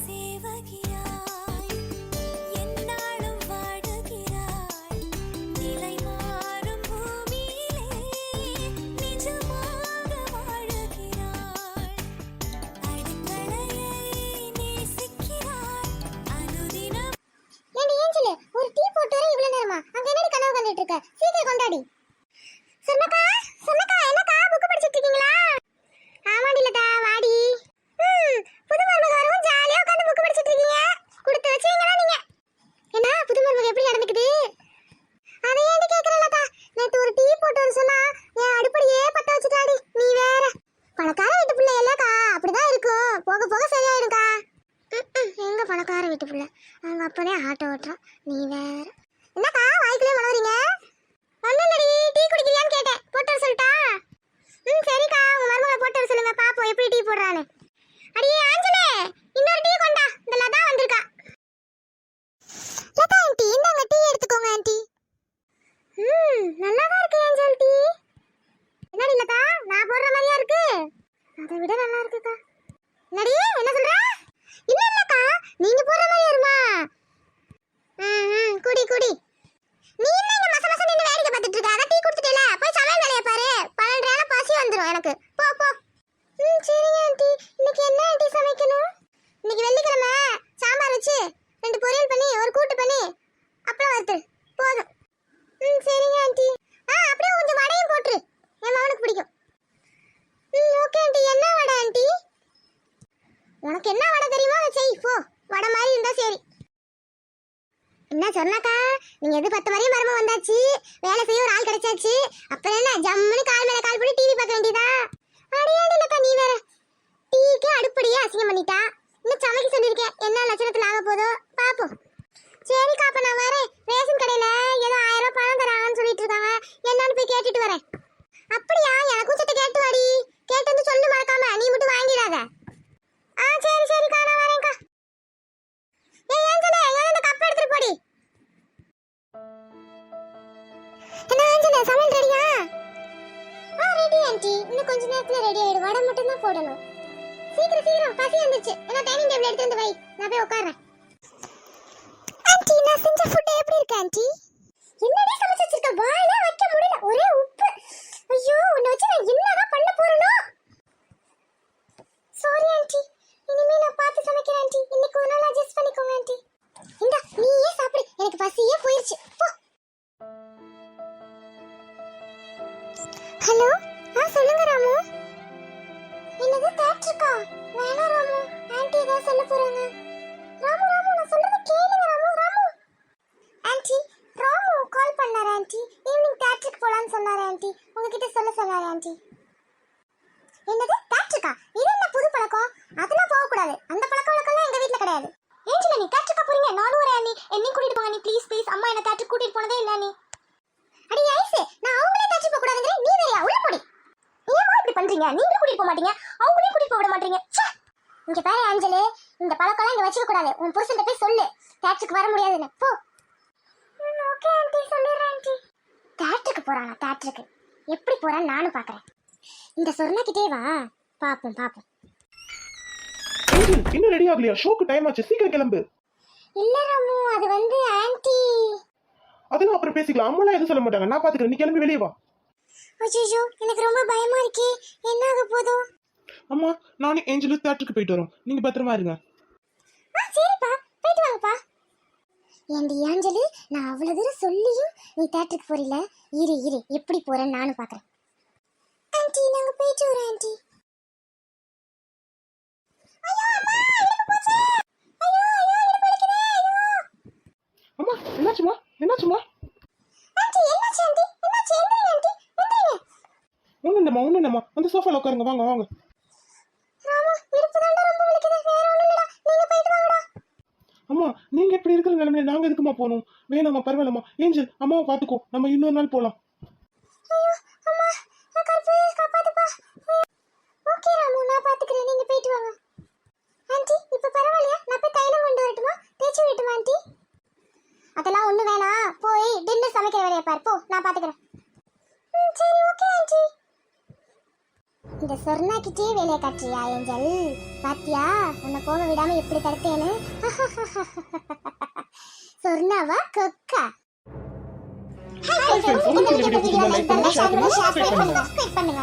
சேவகியா அவங்க ஆட்டோ ஓட்டுறான். நீ வேற. என்னக்கா வாய்க்குள்ளே மனவரீங்க ஒன்றும் டீ குடிக்கிறியான்னு கேட்டேன். போட்டு வர சொல்லிட்டா? ம் சரிக்கா உங்கள் மருமகளை போட்டு வர சொல்லுங்க பாப்போம் எப்படி டீ போ அடியே ஆஞ்சலே இன்னொரு டீ கொண்டா இந்த லதா வந்திருக்கா லதா ஆண்டி இந்தாங்க டீ எடுத்துக்கோங்க ஆண்டி ம் நல்லா தான் இருக்கு ஏஞ்சல் டீ என்னடி லதா நான் போடுற மாதிரியா இருக்கு அதை விட நல்லா இருக்குக்கா என்னடி என்ன சொல்ற இல்ல இல்லக்கா நீங்க போடுற மாதிரி வருமா ம் ம் குடி குடி நீ என்ன இங்க மச மச நின்னு வேடிக்கை பார்த்துட்டு இருக்க அதான் டீ குடிச்சிட்டேல போய் சமையல் வேலையை பாரு பன்னெண்டு நேரம் பசி வந்துரும் எனக்கு போ போ ம் சரிங்க ஆண்டி இன்னைக்கு என்ன ஆண்டி சமைக்கணும் இன்னைக்கு வெள்ளிக்கிழமை சாம்பார் வச்சு ரெண்டு பொரியல் பண்ணி ஒரு கூட்டு பண்ணி அப்புறம் வறுத்து போதும் ம் சரிங்க ஆண்டி ஆ அப்படியே கொஞ்சம் வடையும் போட்டுரு என் மகனுக்கு பிடிக்கும் ம் ஓகே ஆண்டி என்ன வடை ஆண்டி உனக்கு என்ன வடை தெரியுமோ அதை செய் போ வடை மாதிரி இருந்தா சரி என்ன சொன்னாக்கா? நீங்க எது பத்து வரையும் மரமா வந்தாச்சு? வேலை செய்ய ஒரு ஆள் கிடைச்சாச்சு. அப்புறம் என்ன? ஜம்முன்னு கால் மேல கால் போட்டு டிவி பார்க்க வேண்டியதா? அடியே நேரத்துல ரெடி ஆயிடு. வடை மட்டும் தான் போடணும். சீக்கிரம் சீக்கிரம். பசி வந்துச்சு நான் டைனிங் டேபிள் எடுத்து வந்து வை. நான் போய் உட்கார்றேன். ஆன்ட்டி நான் செஞ்ச ஃபுட் எப்படி இருக்கு ஆன்ட்டி பண்றீங்க? நீங்க கூட்டிட்டு போக மாட்டீங்க. அவங்களையும் கூட்டிட்டு போக விட மாட்டீங்க. இங்க பாரு ஆஞ்சலு இந்த பழக்கம்லாம் இங்க வச்சுக்க கூடாது. உன் புருஷன்ட்ட போய் சொல்லு. தேட்டருக்கு வர முடியாதுன்னு. போ. ஓகே ஆண்டி சொல்லிடுறேன் ஆண்டி தேட்டருக்கு போறானா? தேட்டருக்கு எப்படி போறான்னு நானும் பாக்குறேன் இந்த சொர்ணக்கிட்டே வா. பாப்போம் பாப்போம் இன்னும் ரெடி ஆகலையா? ஷோக்கு டைம் ஆச்சு. சீக்கிரம் கிளம்பு. இல்ல ராமு அது வந்து ஆன்ட்டி அதெல்லாம் அப்புறம் பேசிக்கலாம். அம்மாலாம் எதுவும் சொல்ல மாட்டாங்க. நான் பாத்துக்கிறேன் நீ கிளம்பி வெளியே வா. அச்சோ எனக்கு ரொம்ப பயமா இருக்கே. என்ன ஆக போதும் அம்மா நானும் ஏஞ்சலும் தேட்டருக்கு போயிட்டு வரோம். நீங்க பத்திரமா இருங்க. ஆ சரிப்பா. போயிட்டு வாங்கப்பா ஏண்டி ஆஞ்சலி நான் அவ்வளவு தூரம் சொல்லியும் நீ தேட்டருக்கு போறீல? இரு இரு. எப்படி போறேன்னு நானும் பாக்குறேன். ஆன்ட்டி நாங்க போயிட்டு வரோம் ஆன்ட்டி அம்மா என்னாச்சுமா என்னாச்சுமா ஆன்ட்டி என்னாச்சு ஆன்ட்டி என்னாச்சு எந்திரிங்க ஆன்ட்டி எந்திரிங்க ஒன்றும் இல்லைம்மா ஒன்றும் இல்லைம்மா. அந்த சோஃபால உட்காருங்க வாங்க வாங்க. அம்மா நீங்க எப்படி இருக்கிற நிலைமையில நாங்க எதுக்குமா போகணும்? வேணாம்மா பரவாயில்லம்மா. ஏஞ்சல் அம்மாவை பாத்துக்கோ நம்ம இன்னொரு நாள் போலாம். ஓகே ராமு நான் பாத்துக்கிறேன். நீங்க போயிட்டு வாங்க ஆன்ட்டி இப்ப பரவாயில்லையா நான் போய் தைலம் கொண்டு வரட்டுமா தேய்ச்சி விட்டுமா ஆன்ட்டி அதெல்லாம் ஒண்ணு வேணாம் போய் டின்னர் சமைக்கிற வேலையை பாரு போ நான் பாத்துக்கிறேன் ம், சரி ஓகே ஆன்ட்டி இந்த சொர்ணாக்கிட்டே வேலையை காட்டுறியா ஏஞ்சல்? பாத்தியா? உன்னை போக விடாம எப்படி தடுத்தேன்னு? சொர்ணாவா? கொக்கா? பண்ணுங்க.